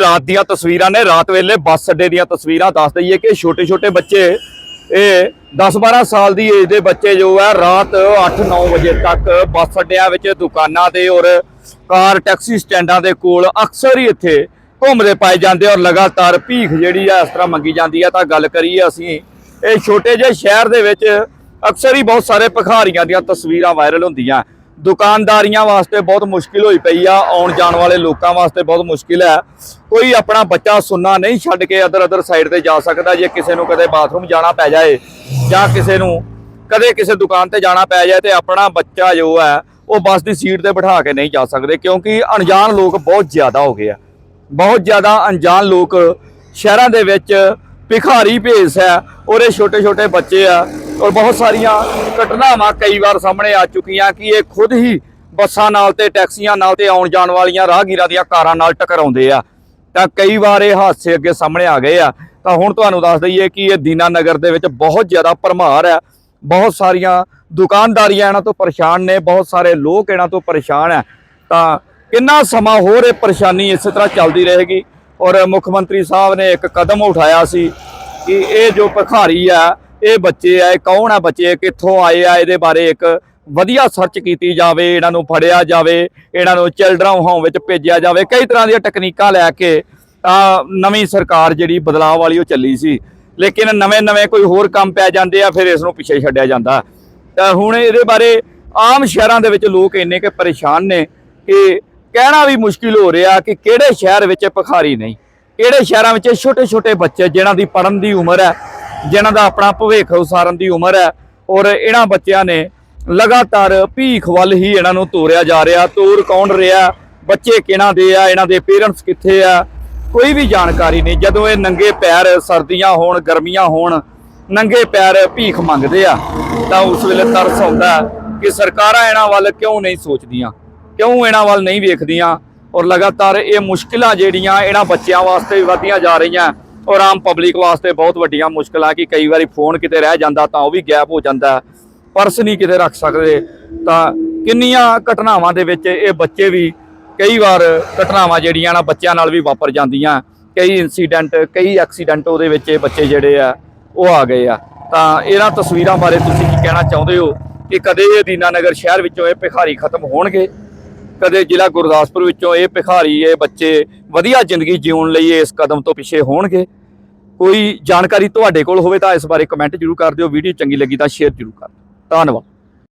ਰਾਤ ਦੀਆਂ ਤਸਵੀਰਾਂ ਨੇ, ਰਾਤ ਵੇਲੇ ਬੱਸ ਅੱਡੇ ਦੀਆਂ ਤਸਵੀਰਾਂ ਦੱਸ ਦਈਏ ਕਿ ਛੋਟੇ ਛੋਟੇ ਬੱਚੇ, ਇਹ 10-12 ਸਾਲ ਦੀ ਏਜ ਦੇ ਬੱਚੇ ਜੋ ਹੈ ਰਾਤ 8-9 ਵਜੇ ਤੱਕ ਬੱਸ ਅੱਡਿਆਂ ਵਿੱਚ ਦੁਕਾਨਾਂ ਦੇ ਔਰ ਕਾਰ ਟੈਕਸੀ ਸਟੈਂਡਾਂ ਦੇ ਕੋਲ ਅਕਸਰ ਹੀ ਇੱਥੇ ਘੁੰਮਦੇ ਪਾਏ ਜਾਂਦੇ ਔਰ ਲਗਾਤਾਰ ਭੀਖ ਜਿਹੜੀ ਆ, ਇਸ ਤਰ੍ਹਾਂ ਮੰਗੀ ਜਾਂਦੀ ਆ। ਤਾਂ ਗੱਲ ਕਰੀਏ ਅਸੀਂ, ਇਹ ਛੋਟੇ ਜਿਹੇ ਸ਼ਹਿਰ ਦੇ ਵਿੱਚ ਅਕਸਰ ਹੀ ਬਹੁਤ ਸਾਰੇ ਭਿਖਾਰੀਆਂ ਦੀਆਂ ਤਸਵੀਰਾਂ ਵਾਇਰਲ ਹੁੰਦੀਆਂ। ਦੁਕਾਨਦਾਰੀਆਂ ਵਾਸਤੇ ਬਹੁਤ ਮੁਸ਼ਕਿਲ ਹੋਈ ਪਈ ਆ, ਆਉਣ ਜਾਣ ਵਾਲੇ ਲੋਕਾਂ ਵਾਸਤੇ ਬਹੁਤ ਮੁਸ਼ਕਿਲ ਹੈ। ਕੋਈ ਆਪਣਾ ਬੱਚਾ ਸੁੰਨਾ ਨਹੀਂ ਛੱਡ ਕੇ ਅਦਰ ਅਦਰ ਸਾਈਡ ਤੇ ਜਾ ਸਕਦਾ, ਜੇ ਕਿਸੇ ਨੂੰ ਕਦੇ ਬਾਥਰੂਮ ਜਾਣਾ ਪੈ ਜਾਏ ਜਾਂ ਕਿਸੇ ਨੂੰ ਕਦੇ ਕਿਸੇ ਦੁਕਾਨ ਤੇ ਜਾਣਾ ਪੈ ਜਾਏ ਤੇ ਆਪਣਾ ਬੱਚਾ ਜੋ ਹੈ, ਉਹ ਬੱਸ ਦੀ ਸੀਟ ਤੇ ਬਿਠਾ ਕੇ ਨਹੀਂ ਜਾ ਸਕਦੇ ਕਿਉਂਕਿ ਅਣਜਾਣ ਲੋਕ ਬਹੁਤ ਜ਼ਿਆਦਾ ਹੋ ਗਏ ਆ। ਬਹੁਤ ਜ਼ਿਆਦਾ ਅਣਜਾਣ ਲੋਕ ਸ਼ਹਿਰਾਂ ਦੇ ਵਿੱਚ ਭਿਖਾਰੀ ਭੇਸ ਹੈ, ਔਰ ਇਹ ਛੋਟੇ ਛੋਟੇ ਬੱਚੇ ਆ, ਔਰ ਬਹੁਤ ਸਾਰੀਆਂ ਘਟਨਾਵਾਂ ਕਈ ਵਾਰ ਸਾਹਮਣੇ ਆ ਚੁੱਕੀਆਂ ਕਿ ਇਹ ਖੁਦ ਹੀ ਬੱਸਾਂ ਨਾਲ ਤੇ ਟੈਕਸੀਆਂ ਨਾਲ ਤੇ ਆਉਣ ਜਾਣ ਵਾਲੀਆਂ ਰਾਹਗੀਰਾਂ ਦੀਆਂ ਕਾਰਾਂ ਨਾਲ ਟਕਰਾਉਂਦੇ ਆ। ਤਾਂ ਕਈ ਵਾਰ ਇਹ ਹਾਦਸੇ ਅੱਗੇ ਸਾਹਮਣੇ ਆ ਗਏ ਆ। ਤਾਂ ਹੁਣ ਤੁਹਾਨੂੰ ਦੱਸ ਦਈਏ ਕਿ ਇਹ ਦੀਨਾ ਨਗਰ ਦੇ ਵਿੱਚ ਬਹੁਤ ਜ਼ਿਆਦਾ ਭਰਮਾਰ ਹੈ। ਬਹੁਤ ਸਾਰੀਆਂ ਦੁਕਾਨਦਾਰੀਆਂ ਇਹਨਾਂ ਤੋਂ ਪਰੇਸ਼ਾਨ ਨੇ, ਬਹੁਤ ਸਾਰੇ ਲੋਕ ਇਹਨਾਂ ਤੋਂ ਪਰੇਸ਼ਾਨ ਹੈ। ਤਾਂ ਕਿੰਨਾ ਸਮਾਂ ਹੋਰ ਇਹ ਪਰੇਸ਼ਾਨੀ ਇਸੇ ਤਰ੍ਹਾਂ ਚੱਲਦੀ ਰਹੇਗੀ? ਔਰ ਮੁੱਖ ਮੰਤਰੀ ਸਾਹਿਬ ਨੇ ਇੱਕ ਕਦਮ ਉਠਾਇਆ ਸੀ ਕਿ ਇਹ ਜੋ ਭਿਖਾਰੀ ਆ, ਇਹ ਬੱਚੇ ਆ, ਇਹ ਕੌਣ ਆ ਬੱਚੇ ਕਿੱਥੋਂ ਆਏ ਆ, ਇਹਦੇ ਬਾਰੇ ਇੱਕ ਵਧੀਆ ਸਰਚ ਕੀਤੀ ਜਾਵੇ, ਇਹਨਾਂ ਨੂੰ ਫੜਿਆ ਜਾਵੇ, ਇਹਨਾਂ ਨੂੰ ਚਿਲਡਰਨ ਹੋਮ ਵਿੱਚ ਭੇਜਿਆ ਜਾਵੇ, ਕਈ ਤਰ੍ਹਾਂ ਦੀਆਂ ਟੈਕਨੀਕਾਂ ਲੈ ਕੇ ਤਾਂ ਨਵੀਂ ਸਰਕਾਰ ਜਿਹੜੀ ਬਦਲਾਅ ਵਾਲੀ ਉਹ ਚੱਲੀ ਸੀ। ਲੇਕਿਨ ਨਵੇਂ-ਨਵੇਂ ਕੋਈ ਹੋਰ ਕੰਮ ਪੈ ਜਾਂਦੇ ਆ, ਫਿਰ ਇਸ ਨੂੰ ਪਿੱਛੇ ਛੱਡਿਆ ਜਾਂਦਾ। ਤਾਂ ਹੁਣ ਇਹਦੇ ਬਾਰੇ ਆਮ ਸ਼ਹਿਰਾਂ ਦੇ ਵਿੱਚ ਲੋਕ ਇੰਨੇ ਕਿ ਪਰੇਸ਼ਾਨ ਨੇ ਕਿ ਕਹਿਣਾ ਵੀ ਮੁਸ਼ਕਿਲ ਹੋ ਰਿਹਾ ਕਿ ਕਿਹੜੇ ਸ਼ਹਿਰ ਵਿੱਚ ਭਖਾਰੀ ਨਹੀਂ, ਕਿਹੜੇ ਸ਼ਹਿਰਾਂ ਵਿੱਚ ਛੋਟੇ-ਛੋਟੇ ਬੱਚੇ ਜਿਨ੍ਹਾਂ ਦੀ ਪੜਨ ਦੀ ਉਮਰ ਹੈ, ਜਿਨ੍ਹਾਂ ਦਾ ਆਪਣਾ ਭਵਿੱਖ ਉਸਾਰਨ ਦੀ ਉਮਰ ਹੈ ਔਰ ਇਹਨਾਂ ਬੱਚਿਆਂ ਨੇ ਲਗਾਤਾਰ ਭੀਖ ਵੱਲ ਹੀ ਇਹਨਾਂ ਨੂੰ ਤੋਰਿਆ ਜਾ ਰਿਹਾ, ਤੋਰ ਕੌਣ ਰਿਹਾ, ਬੱਚੇ ਕਿਹਨਾਂ ਦੇ ਆ, ਇਹਨਾਂ ਦੇ ਪੇਰੈਂਟਸ ਕਿੱਥੇ ਆ, ਕੋਈ ਵੀ ਜਾਣਕਾਰੀ ਨਹੀਂ, ਜਦੋਂ ਇਹ ਨੰਗੇ ਪੈਰ ਸਰਦੀਆਂ ਹੋਣ, ਗਰਮੀਆਂ ਹੋਣ, ਨੰਗੇ ਪੈਰ ਭੀਖ ਮੰਗਦੇ ਆ, ਤਾਂ ਉਸ ਵੇਲੇ ਤਰਸ ਆਉਂਦਾ ਕਿ ਸਰਕਾਰਾਂ ਇਹਨਾਂ ਵੱਲ ਕਿਉਂ ਨਹੀਂ ਸੋਚਦੀਆਂ। ਕਿਉਂ ਇਹਨਾਂ ਵੱਲ ਨਹੀਂ ਵੇਖਦੀਆਂ? ਔਰ ਲਗਾਤਾਰ ਇਹ ਮੁਸ਼ਕਿਲਾਂ ਜਿਹੜੀਆਂ ਇਹਨਾਂ ਬੱਚਿਆਂ ਵਾਸਤੇ ਵੀ ਵਧੀਆਂ ਜਾ ਰਹੀਆਂ। ਔਰ ਆਮ ਪਬਲਿਕ ਵਾਸਤੇ ਬਹੁਤ ਵੱਡੀਆਂ ਮੁਸ਼ਕਲਾਂ ਕਿ ਕਈ ਵਾਰੀ ਫੋਨ ਕਿਤੇ ਰਹਿ ਜਾਂਦਾ ਤਾਂ ਉਹ ਵੀ ਗੈਪ ਹੋ ਜਾਂਦਾ। ਪਰਸ ਨਹੀਂ ਕਿਤੇ ਰੱਖ ਸਕਦੇ। ਤਾਂ ਕਿੰਨੀਆਂ ਘਟਨਾਵਾਂ ਦੇ ਵਿੱਚ ਇਹ ਬੱਚੇ ਵੀ ਕਈ ਵਾਰ ਘਟਨਾਵਾਂ ਜਿਹੜੀਆਂ ਨਾ ਬੱਚਿਆਂ ਨਾਲ ਵੀ ਵਾਪਰ ਜਾਂਦੀਆਂ। ਕਈ ਇਨਸੀਡੈਂਟ ਕਈ ਐਕਸੀਡੈਂਟ ਉਹਦੇ ਵਿੱਚ ਇਹ ਬੱਚੇ ਜਿਹੜੇ ਆ, ਉਹ ਆ ਗਏ ਆ। ਤਾਂ ਇਹਨਾਂ ਤਸਵੀਰਾਂ ਬਾਰੇ ਤੁਸੀਂ ਕੀ ਕਹਿਣਾ ਚਾਹੁੰਦੇ ਹੋ ਕਿ ਕਦੇ ਇਹ ਦੀਨਾਨਗਰ ਸ਼ਹਿਰ ਵਿੱਚੋਂ ਇਹ ਭਿਖਾਰੀ ਖਤਮ ਹੋਣਗੇ? ਕਦੇ ਜ਼ਿਲ੍ਹਾ ਗੁਰਦਾਸਪੁਰ ਵਿੱਚੋਂ ਇਹ ਭਿਖਾਰੀ, ਇਹ ਬੱਚੇ ਵਧੀਆ ਜ਼ਿੰਦਗੀ ਜਿਉਣ ਲਈ ਇਸ ਕਦਮ ਤੋਂ ਪਿੱਛੇ ਹੋਣਗੇ। ਕੋਈ ਜਾਣਕਾਰੀ ਤੁਹਾਡੇ ਕੋਲ ਹੋਵੇ ਤਾਂ ਇਸ ਬਾਰੇ ਕਮੈਂਟ ਜ਼ਰੂਰ ਕਰ ਦਿਓ। ਵੀਡੀਓ ਚੰਗੀ ਲੱਗੀ ਤਾਂ ਸ਼ੇਅਰ ਜ਼ਰੂਰ ਕਰ ਦਿਓ। ਧੰਨਵਾਦ।